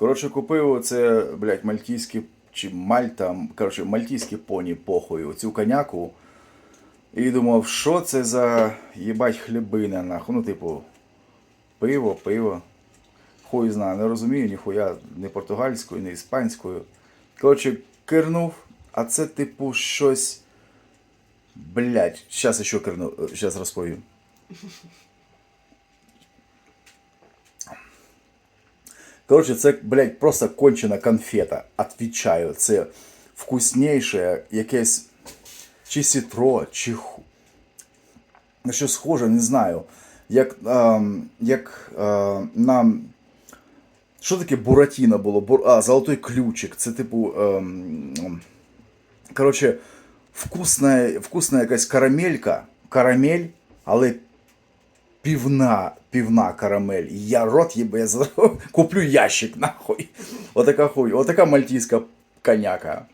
Коротше, купив оце, блядь, мальтійське чи мальта, коротше, мальтійське поні похуй, оцю коняку. І думав, що це за їбать хлібина, нахуй. Ну, типу, пиво, пиво. Хуй знаю, не розумію ніхуя не португальською, не іспанською. Коротше, кирнув, а це, типу, щось. Блять, зараз ще кирну, зараз розповім. Коротше, це, блядь, просто кончена конфета. Отвічаю, це вкусніше якесь чи сітро, чи на що схоже, не знаю. Як, ем, як е, нам. Що таке Буратіно було? Бур... А, золотой ключик. Це типу. Ем, ем, коротше, вкусна, вкусна якась карамелька. Карамель, але півна, півна карамель. Я рот їбе, я куплю ящик нахуй. Отака хуй, отака мальтійська коняка.